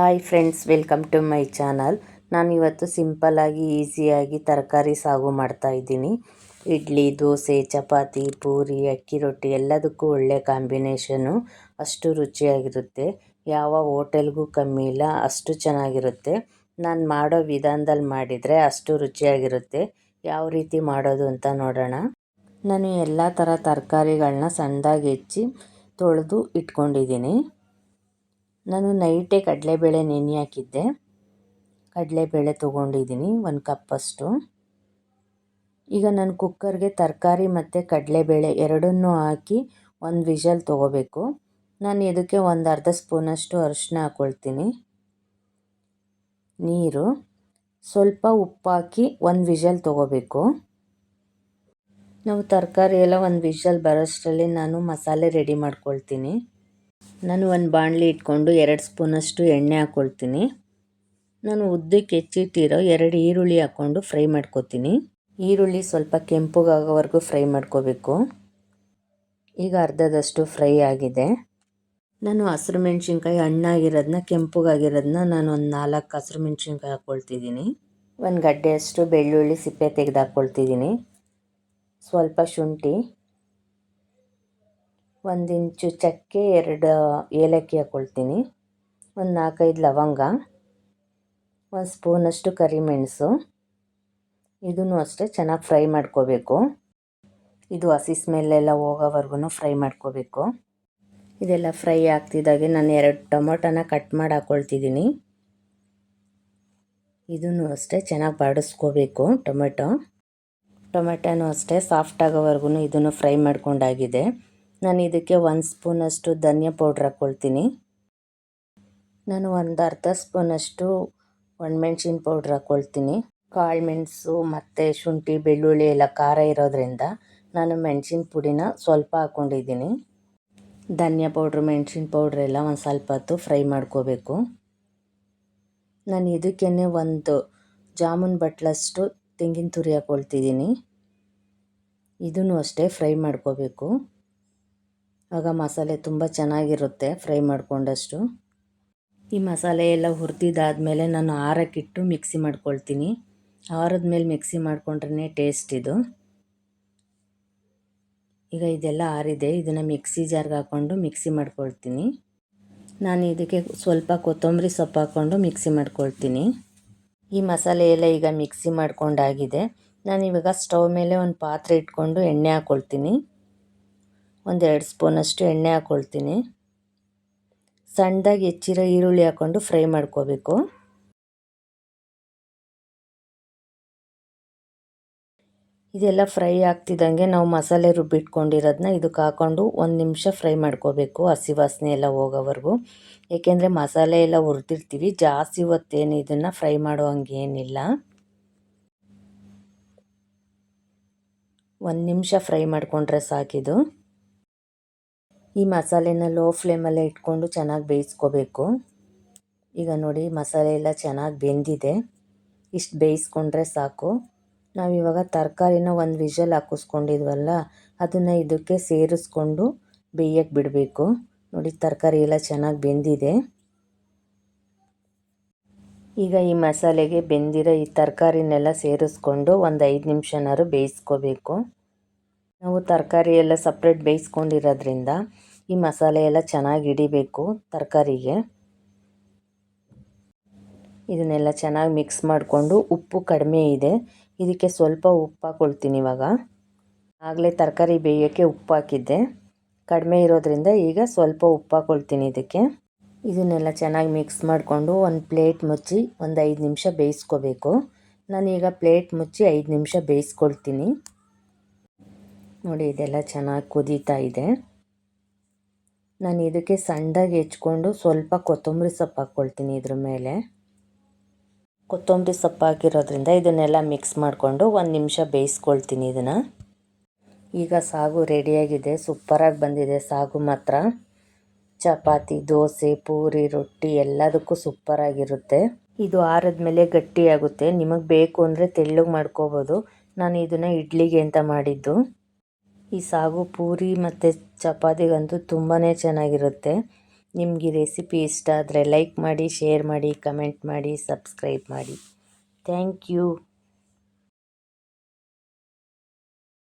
Hi friends welcome to my channel ನಾನು ಇವತ್ತು ಸಿಂಪಲ್ಲಾಗಿ ಈಸಿಯಾಗಿ ತರಕಾರಿ ಸಾಗು ಮಾಡ್ತಾ ಇದ್ದೀನಿ. ಇಡ್ಲಿ, ದೋಸೆ, ಚಪಾತಿ, ಪೂರಿ, ಅಕ್ಕಿ ರೊಟ್ಟಿ ಎಲ್ಲದಕ್ಕೂ ಒಳ್ಳೆ ಕಾಂಬಿನೇಷನು ಅಷ್ಟು ರುಚಿಯಾಗಿರುತ್ತೆ. ಯಾವ ಹೋಟೆಲ್ಗೂ ಕಮ್ಮಿ ಇಲ್ಲ, ಅಷ್ಟು ಚೆನ್ನಾಗಿರುತ್ತೆ. ನಾನು ಮಾಡೋ ವಿಧಾನದಲ್ಲಿ ಮಾಡಿದರೆ ಅಷ್ಟು ರುಚಿಯಾಗಿರುತ್ತೆ. ಯಾವ ರೀತಿ ಮಾಡೋದು ಅಂತ ನೋಡೋಣ. ನಾನು ಎಲ್ಲ ಥರ ತರಕಾರಿಗಳನ್ನ ಸಣ್ಣದಾಗಿ ಹೆಚ್ಚಿ ತೊಳೆದು ಇಟ್ಕೊಂಡಿದ್ದೀನಿ. ನಾನು ನೈಟೇ ಕಡಲೆಬೇಳೆ ನೆನೆ ಹಾಕಿದ್ದೆ. ಕಡಲೆಬೇಳೆ ತೊಗೊಂಡಿದ್ದೀನಿ, ಒಂದು ಕಪ್ಪಷ್ಟು ಈಗ ನಾನು ಕುಕ್ಕರ್ಗೆ ತರಕಾರಿ ಮತ್ತು ಕಡಲೆಬೇಳೆ ಎರಡನ್ನೂ ಹಾಕಿ ಒಂದು ವಿಷಲ್ ತೊಗೋಬೇಕು. ನಾನು ಇದಕ್ಕೆ ಒಂದು ಅರ್ಧ ಸ್ಪೂನಷ್ಟು ಅರಿಶಿನ ಹಾಕ್ಕೊಳ್ತೀನಿ ನೀರು. ಸ್ವಲ್ಪ ಉಪ್ಪು ಹಾಕಿ ಒಂದು ವಿಷಲ್ ತೊಗೋಬೇಕು. ನಾವು ತರಕಾರಿ ಎಲ್ಲ ಒಂದು ವಿಷಲ್ ಬರೋಷ್ಟರಲ್ಲಿ ನಾನು ಮಸಾಲೆ ರೆಡಿ ಮಾಡ್ಕೊಳ್ತೀನಿ. ನಾನು ಒಂದು ಬಾಣಲಿ ಇಟ್ಕೊಂಡು ಎರಡು ಸ್ಪೂನಷ್ಟು ಎಣ್ಣೆ ಹಾಕ್ಕೊಳ್ತೀನಿ ನಾನು ಉದ್ದಕ್ಕೆ ಹೆಚ್ಚಿಟ್ಟಿರೋ ಎರಡು ಈರುಳ್ಳಿ ಹಾಕ್ಕೊಂಡು ಫ್ರೈ ಮಾಡ್ಕೊತೀನಿ. ಈರುಳ್ಳಿ ಸ್ವಲ್ಪ ಕೆಂಪುಗಾಗೋವರೆಗೂ ಫ್ರೈ ಮಾಡ್ಕೋಬೇಕು. ಈಗ ಅರ್ಧದಷ್ಟು ಫ್ರೈ ಆಗಿದೆ. ನಾನು ಹಸಿರು ಮೆಣಸಿನ್ಕಾಯಿ ಹಣ್ಣಾಗಿರೋದನ್ನ ಕೆಂಪುಗಾಗಿರೋದನ್ನ ನಾನು ಒಂದು ನಾಲ್ಕು ಹಸಿರು ಮೆಣಸಿನ್ಕಾಯಿ ಹಾಕ್ಕೊಳ್ತಿದ್ದೀನಿ ಒಂದು ಗಡ್ಡೆಯಷ್ಟು ಬೆಳ್ಳುಳ್ಳಿ ಸಿಪ್ಪೆ ತೆಗೆದು ಹಾಕ್ಕೊಳ್ತಿದ್ದೀನಿ ಸ್ವಲ್ಪ ಶುಂಠಿ ಒಂದು ಇಂಚು ಚಕ್ಕೆ, ಎರಡು ಏಲಕ್ಕಿ ಹಾಕ್ಕೊಳ್ತೀನಿ ಒಂದು ನಾಲ್ಕೈದು ಲವಂಗ. ಒಂದು ಸ್ಪೂನಷ್ಟು ಕರಿಮೆಣಸು. ಇದನ್ನು ಅಷ್ಟೇ ಚೆನ್ನಾಗಿ ಫ್ರೈ ಮಾಡ್ಕೋಬೇಕು. ಇದು ಹಸಿ ಸ್ಮೆಲ್ಲೆಲ್ಲ ಹೋಗೋವರೆಗೂ ಫ್ರೈ ಮಾಡ್ಕೋಬೇಕು. ಇದೆಲ್ಲ ಫ್ರೈ ಆಗ್ತಿದ್ದಾಗೆ ನಾನು ಎರಡು ಟೊಮೊಟೊನ ಕಟ್ ಮಾಡಿ ಹಾಕ್ಕೊಳ್ತಿದ್ದೀನಿ ಇದನ್ನು ಅಷ್ಟೇ ಚೆನ್ನಾಗಿ ಬಾಡಿಸ್ಕೋಬೇಕು ಟೊಮೆಟೊ. ಟೊಮೆಟೊನೂ ಅಷ್ಟೇ ಸಾಫ್ಟ್ ಆಗೋವರೆಗೂ ಇದನ್ನು ಫ್ರೈ ಮಾಡ್ಕೊಂಡಾಗಿದೆ. ನಾನು ಇದಕ್ಕೆ ಒಂದು ಸ್ಪೂನಷ್ಟು ಧನಿಯಾ ಪೌಡ್ರ್ ಹಾಕ್ಕೊಳ್ತೀನಿ. ನಾನು ಒಂದು ಅರ್ಧ ಸ್ಪೂನಷ್ಟು ಒಣಮೆಣ್ಸಿನ ಪೌಡ್ರ್ ಹಾಕ್ಕೊಳ್ತೀನಿ. ಕಾಳು ಮೆಣಸು ಮತ್ತು ಶುಂಠಿ, ಬೆಳ್ಳುಳ್ಳಿ ಎಲ್ಲ ಖಾರ ಇರೋದ್ರಿಂದ ನಾನು ಮೆಣಸಿನ ಪುಡಿನ ಸ್ವಲ್ಪ ಹಾಕ್ಕೊಂಡಿದ್ದೀನಿ. ಧನಿಯಾ ಪೌಡ್ರು, ಮೆಣಸಿನ ಪೌಡ್ರ್ ಎಲ್ಲ ಒಂದು ಸ್ವಲ್ಪ ಹೊತ್ತು ಫ್ರೈ ಮಾಡ್ಕೋಬೇಕು. ನಾನು ಇದಕ್ಕೇ ಒಂದು ಜಾಮೂನ್ ಬಟ್ಲಷ್ಟು ತೆಂಗಿನ ತುರಿ ಹಾಕ್ಕೊಳ್ತಿದ್ದೀನಿ. ಇದನ್ನು ಅಷ್ಟೇ ಫ್ರೈ ಮಾಡ್ಕೋಬೇಕು. ಆಗ ಮಸಾಲೆ ತುಂಬ ಚೆನ್ನಾಗಿರುತ್ತೆ, ಫ್ರೈ ಮಾಡಿಕೊಂಡಷ್ಟು. ಈ ಮಸಾಲೆ ಎಲ್ಲ ಹುರಿದಿದ್ದಾದಮೇಲೆ ನಾನು ಆರಕ್ಕಿಟ್ಟು ಮಿಕ್ಸಿ ಮಾಡ್ಕೊಳ್ತೀನಿ. ಆರದ ಮೇಲೆ ಮಿಕ್ಸಿ ಮಾಡಿಕೊಂಡ್ರೆ ಟೇಸ್ಟ್ ಇದು. ಈಗ ಇದೆಲ್ಲ ಆರಿದೆ, ಇದನ್ನು ಮಿಕ್ಸಿ ಜಾರ್ಗೆ ಹಾಕ್ಕೊಂಡು ಮಿಕ್ಸಿ ಮಾಡ್ಕೊಳ್ತೀನಿ. ನಾನು ಇದಕ್ಕೆ ಸ್ವಲ್ಪ ಕೊತ್ತಂಬರಿ ಸೊಪ್ಪು ಹಾಕ್ಕೊಂಡು ಮಿಕ್ಸಿ ಮಾಡ್ಕೊಳ್ತೀನಿ. ಈ ಮಸಾಲೆ ಎಲ್ಲ ಈಗ ಮಿಕ್ಸಿ ಮಾಡ್ಕೊಂಡಾಗಿದೆ. ನಾನು ಇವಾಗ ಸ್ಟವ್ ಮೇಲೆ ಒಂದು ಪಾತ್ರೆ ಇಟ್ಕೊಂಡು ಎಣ್ಣೆ ಹಾಕ್ಕೊಳ್ತೀನಿ ಒಂದೆರಡು ಸ್ಪೂನಷ್ಟು ಎಣ್ಣೆ ಹಾಕ್ಕೊಳ್ತೀನಿ ಸಣ್ಣದಾಗಿ ಹೆಚ್ಚಿರೋ ಈರುಳ್ಳಿ ಹಾಕ್ಕೊಂಡು ಫ್ರೈ ಮಾಡ್ಕೋಬೇಕು. ಇದೆಲ್ಲ ಫ್ರೈ ಆಗ್ತಿದ್ದಂಗೆ ನಾವು ಮಸಾಲೆ ರುಬ್ಬಿಟ್ಕೊಂಡಿರೋದನ್ನ ಇದಕ್ಕೆ ಹಾಕ್ಕೊಂಡು ಒಂದು ನಿಮಿಷ ಫ್ರೈ ಮಾಡ್ಕೋಬೇಕು, ಹಸಿ ವಾಸನೆ ಎಲ್ಲ ಹೋಗೋವರೆಗೂ. ಏಕೆಂದರೆ ಮಸಾಲೆ ಎಲ್ಲ ಹುರಿದಿರ್ತೀವಿ, ಜಾಸ್ತಿ ಹೊತ್ತೇನು ಇದನ್ನು ಫ್ರೈ ಮಾಡೋ ಹಂಗೇನಿಲ್ಲ ಒಂದು ನಿಮಿಷ ಫ್ರೈ ಮಾಡಿಕೊಂಡ್ರೆ ಸಾಕಿದು ಈ ಮಸಾಲೆನ ಲೋ ಫ್ಲೇಮಲ್ಲೇ ಇಟ್ಕೊಂಡು ಚೆನ್ನಾಗಿ ಬೇಯಿಸ್ಕೋಬೇಕು. ಈಗ ನೋಡಿ ಮಸಾಲೆ ಎಲ್ಲ ಚೆನ್ನಾಗಿ ಬೆಂದಿದೆ. ಇಷ್ಟು ಬೇಯಿಸ್ಕೊಂಡ್ರೆ ಸಾಕು. ನಾವಿವಾಗ ತರಕಾರಿನ ಒಂದು ವಿಷಲ್ ಹಾಕಿಸ್ಕೊಂಡಿದ್ವಲ್ಲ, ಅದನ್ನು ಇದಕ್ಕೆ ಸೇರಿಸ್ಕೊಂಡು ಬೇಯಕ್ಕೆ ಬಿಡಬೇಕು. ನೋಡಿ ತರಕಾರಿ ಎಲ್ಲ ಚೆನ್ನಾಗಿ ಬೆಂದಿದೆ. ಈಗ ಈ ಮಸಾಲೆಗೆ ಬೆಂದಿರೋ ಈ ತರಕಾರಿನೆಲ್ಲ ಸೇರಿಸ್ಕೊಂಡು ಒಂದು ಐದು ನಿಮಿಷನಾದ್ರು ಬೇಯಿಸ್ಕೋಬೇಕು. ನಾವು ತರಕಾರಿ ಎಲ್ಲ ಸಪ್ರೇಟ್ ಬೇಯಿಸ್ಕೊಂಡಿರೋದ್ರಿಂದ ಈ ಮಸಾಲೆ ಎಲ್ಲ ಚೆನ್ನಾಗಿ ಹಿಡಿಬೇಕು ತರಕಾರಿಗೆ. ಇದನ್ನೆಲ್ಲ ಚೆನ್ನಾಗಿ ಮಿಕ್ಸ್ ಮಾಡಿಕೊಂಡು ಉಪ್ಪು ಕಡಿಮೆ ಇದೆ. ಇದಕ್ಕೆ ಸ್ವಲ್ಪ ಉಪ್ಪು ಹಾಕ್ಕೊಳ್ತೀನಿ ಇವಾಗ. ಆಗಲೇ ತರಕಾರಿ ಬೇಯೋಕ್ಕೆ ಉಪ್ಪು ಹಾಕಿದ್ದೆ. ಕಡಿಮೆ ಇರೋದ್ರಿಂದ ಈಗ ಸ್ವಲ್ಪ ಉಪ್ಪು ಹಾಕ್ಕೊಳ್ತೀನಿ ಇದಕ್ಕೆ. ಇದನ್ನೆಲ್ಲ ಚೆನ್ನಾಗಿ ಮಿಕ್ಸ್ ಮಾಡಿಕೊಂಡು ಒಂದು ಪ್ಲೇಟ್ ಮುಚ್ಚಿ ಒಂದು ಐದು ನಿಮಿಷ ಬೇಯಿಸ್ಕೋಬೇಕು. ನಾನೀಗ ಪ್ಲೇಟ್ ಮುಚ್ಚಿ ಐದು ನಿಮಿಷ ಬೇಯಿಸ್ಕೊಳ್ತೀನಿ. ನೋಡಿ, ಇದೆಲ್ಲ ಚೆನ್ನಾಗಿ ಕುದೀತಾ ಇದೆ. ನಾನು ಇದಕ್ಕೆ ಸಣ್ಣದಾಗಿ ಹೆಚ್ಕೊಂಡು ಸ್ವಲ್ಪ ಕೊತ್ತಂಬರಿ ಸೊಪ್ಪು ಹಾಕ್ಕೊಳ್ತೀನಿ ಇದ್ರ ಮೇಲೆ. ಕೊತ್ತಂಬರಿ ಸೊಪ್ಪು ಹಾಕಿರೋದ್ರಿಂದ ಇದನ್ನೆಲ್ಲ ಮಿಕ್ಸ್ ಮಾಡಿಕೊಂಡು ಒಂದು ನಿಮಿಷ ಬೇಯಿಸ್ಕೊಳ್ತೀನಿ ಇದನ್ನು. ಈಗ ಸಾಗು ರೆಡಿಯಾಗಿದೆ, ಸೂಪರಾಗಿ ಬಂದಿದೆ ಸಾಗು ಮಾತ್ರ. ಚಪಾತಿ, ದೋಸೆ, ಪೂರಿ, ರೊಟ್ಟಿ ಎಲ್ಲದಕ್ಕೂ ಸೂಪರಾಗಿರುತ್ತೆ. ಇದು ಆರದ ಮೇಲೆ ಗಟ್ಟಿಯಾಗುತ್ತೆ. ನಿಮಗೆ ಬೇಕು ಅಂದರೆ ತೆಳ್ಳಗೆ ಮಾಡ್ಕೋಬೋದು. ನಾನು ಇದನ್ನು ಇಡ್ಲಿಗೆ ಅಂತ ಮಾಡಿದ್ದು. ಈ ಸಾಗು, ಪೂರಿ ಮತ್ತು ಚಪಾತಿಗಂತೂ ತುಂಬಾ ಚೆನ್ನಾಗಿರುತ್ತೆ. ನಿಮಗೆ ರೆಸಿಪಿ ಇಷ್ಟ ಆದರೆ ಲೈಕ್ ಮಾಡಿ, ಶೇರ್ ಮಾಡಿ, ಕಮೆಂಟ್ ಮಾಡಿ, ಸಬ್ಸ್ಕ್ರೈಬ್ ಮಾಡಿ. Thank you.